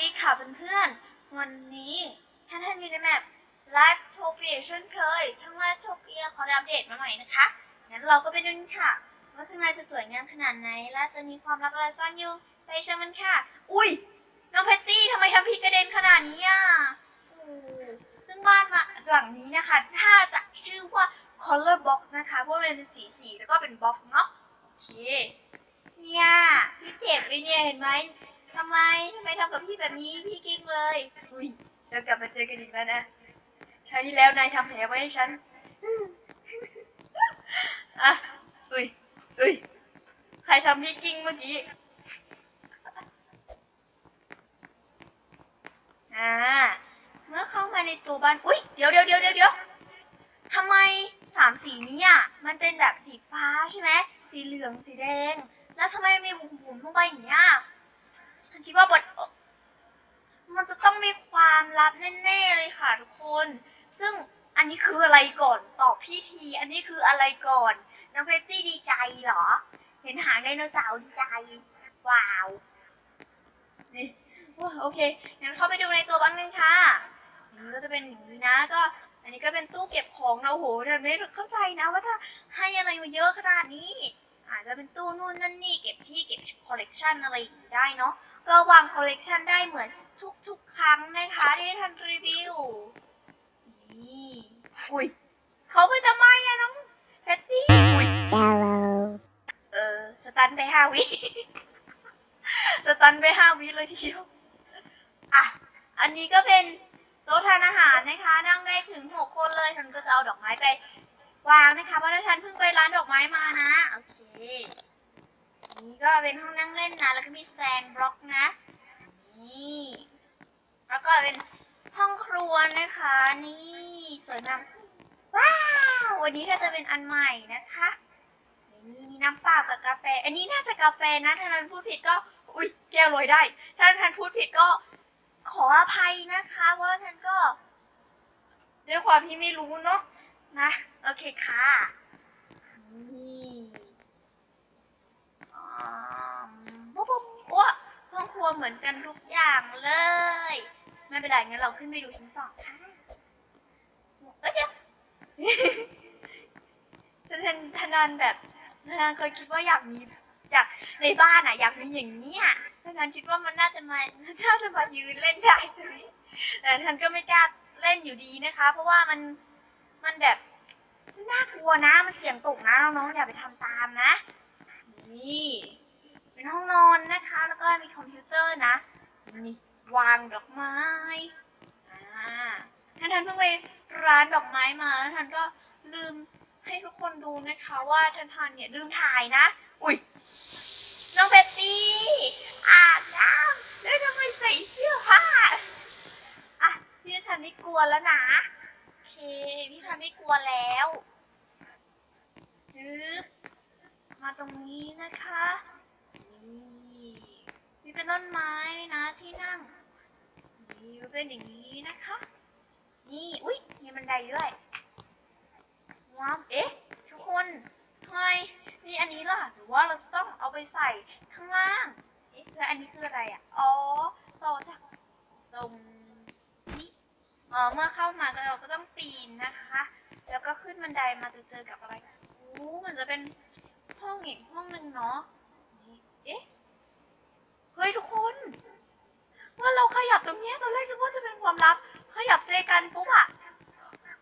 ดีค่ะเพื่อนๆ วันนี้ท่านท่านอยู่ในแมปไลฟ์โทเปียเช่นเคยทั้งไลฟ์โทเปียเขาได้อัปเดตมาใหม่นะคะ งั้นเราก็ไปดูนค่ะ ว่าข้างในจะสวยงามขนาดไหน และจะมีความลับอะไรซ่อนอยู่ ไปชมมันค่ะ อุ้ย น้องแพตตี้ทำไมทำพี่กระเด็นขนาดนี้อะโอ้ซึ่งบ้านมาหลังนี้นะคะ ถ้าจะชื่อว่า color box นะคะ เพราะมันเป็นสีสีๆแล้วก็เป็นบล็อกเนาะ โอเค เนี่ย พี่เจ็บเลยเนี่ยเห็นไหม ทำไมทำไมทำกับพี่แบบนี้พี่กิ้งเลย อุ้ยเรากลับมาเจอกันอีกแล้วนะคราวที่แล้วนายทำแผลไว้ให้ฉันอะอุ้ยอุ้ยใครทำพี่กิ้งเมื่อกี้อ่าเมื่อเข้ามาในตัวบ้านอุ้ยเดี๋ยวเดี๋ยวเดี๋ยวเดี๋ยวเดี๋ยวทำไมสามสีนี้อะมันเป็นแบบสีฟ้าใช่ไหมสีเหลืองสีแดง แล้วทำไมมีบุ๋มๆลงไปอย่างเงี้ย นคิดว่าบทมันจะต้องมีความลับแน่ๆเลยค่ะทุกคน ซึ่งอันนี้คืออะไรก่อนตอบพี่ที อันนี้คืออะไรก่อนน้องเพตตี้ดีใจเหรอ เห็นหางไดโนเสาร์ดีใจว้าวนี่โอเคงั้นเข้าไปดูในตัวบ้างกันค่ะนี่ก็จะเป็นอย่างนี้นะก็ อันนี้ก็เป็นตู้เก็บของนะโอ้โหแต่ไม่เข้าใจนะว่าถ้าให้อะไรมาเยอะขนาดนี้อาจจะเป็นตู้นู่นนั่นนี่เก็บที่เก็บคอลเลกชันอะไรอย่างนี้ได้เนาะ ก็วางคอลเลกชันได้เหมือนทุกๆ ครั้งนะคะที่ท่านรีวิว นี่ อุ้ย เขาไปทำไมอะน้องแพตตี้อุ้ย Jello. เออ สตันไปห้าวิ สตันไปห้าวิเลยทีเดียว อะ อันนี้ก็เป็นโต๊ะทานอาหารนะคะ นั่งได้ถึงหกคนเลยท่านก็จะเอาดอกไม้ไปวางนะคะเพราะท่านเพิ่งไปร้านดอกไม้มานะ โอเคอันนี้ ก็เป็นห้องนั่งเล่นนะ แล้วก็มีแซนบล็อกนะ นี่ แล้วก็เป็นห้องครัวนะคะ นี่สวยงามว้าว วันนี้ถ้าจะเป็นอันใหม่นะคะ นี่มีน้ำเปล่ากับกาแฟ อันนี้น่าจะกาแฟนะ ถ้าท่านพูดผิดก็ อุ้ยแก้วลอยได้ ถ้าท่านพูดผิดก็ขออภัยนะคะ เพราะว่าท่านก็ ด้วยความที่ไม่รู้เนาะนะ โอเคค่ะนี่อ่าปุ๊บปุ๊บว้าห้องครัว เหมือนกันทุกอย่างเลย ไม่เป็นไรงั้นเราขึ้นไปดูชั้นสองค่ะเอ้ยเดี๋ยวท่านท่านนันแบบท่านนันเคยคิดว่าอยากมีอยากในบ้านอะ อยากมีอย่างนี้อะท่านนันคิดว่ามันน่าจะมาน่าจะมายืนเล่นได้ตรงนี้แต่ท่านก็ไม่กล้าเล่นอยู่ดีนะคะ เพราะว่ามันมันแบบน่ากลัวนะมันเสี่ยงตกนะน้องๆอย่าไปทำตามนะ นี่ เป็นห้องนอนนะคะ แล้วก็มีคอมพิวเตอร์นะนี่วางดอกไม้อ่าท่านท่านเพิ่งไปร้านดอกไม้มาแล้วท่านก็ลืมให้ทุกคนดูนะคะว่าทันทันเนี่ยลืมถ่ายนะ อุ้ยน้องเบตตี้อาบน้ำแล้วทำไมใส่เสื้อผ้าอะพี่ทันไม่กลัวแล้วนะโอเคพี่ทันไม่กลัวแล้วจึ๊บมาตรงนี้นะคะ เป็นต้นไม้นะที่นั่งนี่เป็นอย่างนี้นะคะ นี่อุ้ยมีบันไดด้วยว้าวเอ๊ะทุกคนทำไมมีอันนี้ล่ะหรือว่าเราจะต้องเอาไปใส่ข้างล่างเอ๊ะแล้วอันนี้คืออะไรอะอ๋อต่อจากตรงนี้อ๋อเมื่อเข้ามาก็เราก็ต้องปีนนะคะ แล้วก็ขึ้นบันไดมาจะเจอกับอะไรโอ้มันจะเป็นห้องอีกห้องหนึ่งเนาะเอ๊ะ ฮ้ยทุกคนว่าเราขยับตรงเนี้ยตอนแรกนึกว่าจะเป็นความลับ ขยับใจกันปุ๊บอะ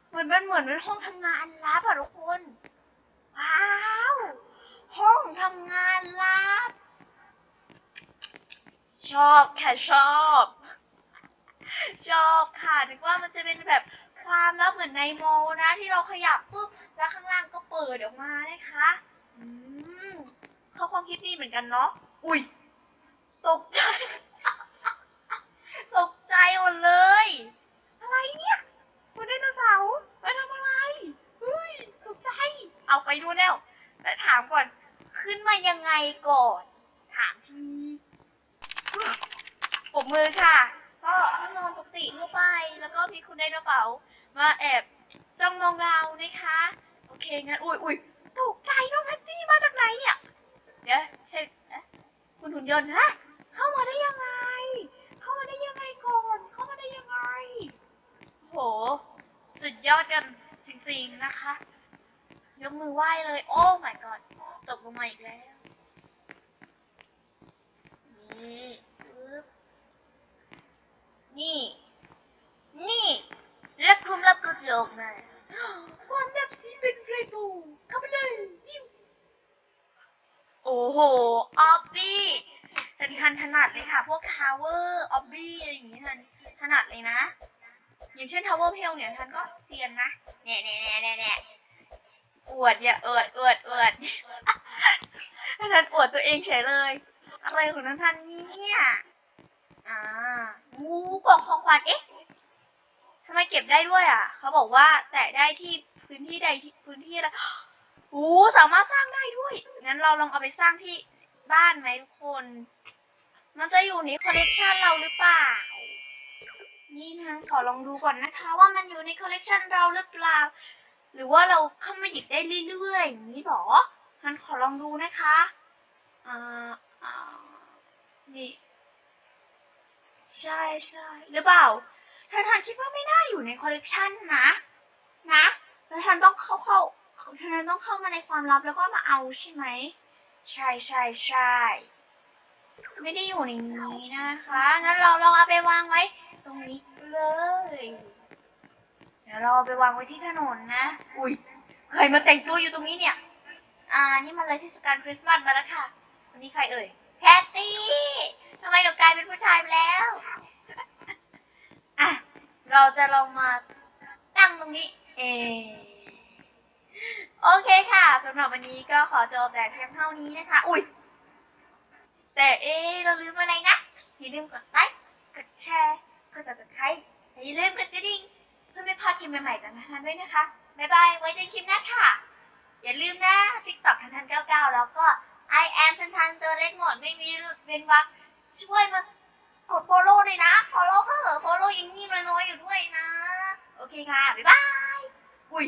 เหมือนเป็นเหมือนเป็นห้องทำงานลับอะทุกคน ว้าว ห้องทำงานลับ ชอบแค่ชอบ ชอบค่ะนึกว่ามันจะเป็นแบบความลับเหมือนในโมนะ ที่เราขยับปุ๊บแล้วข้างล่างก็เปิดออกมานะคะ อืมเขาความคิดดีเหมือนกันเนาะ อุ้ย ตกใจ ตกใจหมดเลย อะไรเนี่ยคุณไดโนเสาร์ไปทำอะไรเฮ้ยตกใจ เอาไปดูแล้วแต่ถามก่อน ขึ้นมายังไงก่อน ถามทีปรบมือค่ะ ก็ห้องนอนปกติทั่วไป แล้วก็มีคุณไดโนเสาร์มาแอบจ้องมองเรานะคะ โอเคงั้น อุ้ยอุ้ยตกใจน้องแพตตี้มาจากไหนเนี่ย เดี๋ยวใช่คุณหุ่นยนต์ฮะ โหสุดยอดกันจริงๆนะคะ ยกมือไหว้เลย โอ้ my god ตกลงมาอีกแล้วนี่ นี่ และคุมรับก็จะออกมาความแบบสีเป็นเรนโบว์เข้าไปเลย โอ้โห ออบบี้เป็นคันถนัดเลยค่ะ พวกทาวเวอร์ ออบบี้ อะไรอย่างงี้ทันถนัดเลยนะ อย่างเช่นทาวเวอร์เพลเนี่ยทันก็เซียนนะแน่แน่แน่แน่แน่อวดอย่าอวดอวดอวดทันอวดตัวเองเฉยเลยอะไรของทันทันเนี่ยอ่างูกล่องของขวัญเอ๊ะทำไมเก็บได้ด้วยอะ เขาบอกว่าแตะได้ที่พื้นที่ใดพื้นที่อะไรโอ้สามารถสร้างได้ด้วย งั้นเราลองเอาไปสร้างที่บ้านไหมทุกคน มันจะอยู่ในคอลเลกชันเราหรือเปล่า นี่นะขอลองดูก่อนนะคะ ว่ามันอยู่ในคอลเลกชันเราหรือเปล่า หรือว่าเราเข้ามาหยิบได้เรื่อยๆอย่างนี้หรองั้นขอลองดูนะคะอ่าอ่านี่ใช่ใช่หรือเปล่าทานทานคิดว่าไม่น่าอยู่ในคอลเลกชันนะ นะแล้วทานต้องเข้าเข้าทานต้องเข้ามาในความลับแล้วก็มาเอาใช่ไหมใช่ใช่ใช่ไม่ได้อยู่ในนี้นะคะงั้นเราลองเอาไปวางไว้ รงนี้เลย เดี๋ยวเราเอาไปวางไว้ที่ถนนนะ อุ้ยใครมาแต่งตัวอยู่ตรงนี้เนี่ย อ่า นี่มาเลยเทศกาลคริสต์มาสมาแล้วค่ะ คนนี้ใครเอ่ย แพตตี้ทำไมหนูกลายเป็นผู้ชายไปแล้ว อะ เราจะลองมาตั้งตรงนี้ เอโอเคค่ะสำหรับวันนี้ก็ขอจบแต่เพียงเท่านี้นะคะ อุ้ย แต่เอะเราลืมอะไรนะ อย่าลืมกดไลค์ กดแชร์ กด subscribe และอย่าลืมกดกระดิ่งเพื่อไม่พลาดคลิปใหม่ๆจากทันทันด้วยนะคะ บ๊ายบาย ไว้เจอกันคลิปหน้าค่ะ อย่าลืมนะ TikTok ทันทัน99 แล้วก็ I am ทันทันตัวเล็กหมดไม่มีเว้นวรรคช่วยมากด follow เลยนะ follow ก็เหอะ follow ยังนี่น้อยๆอยู่ด้วยนะ โอเคค่ะ บ๊ายบาย อุ้ย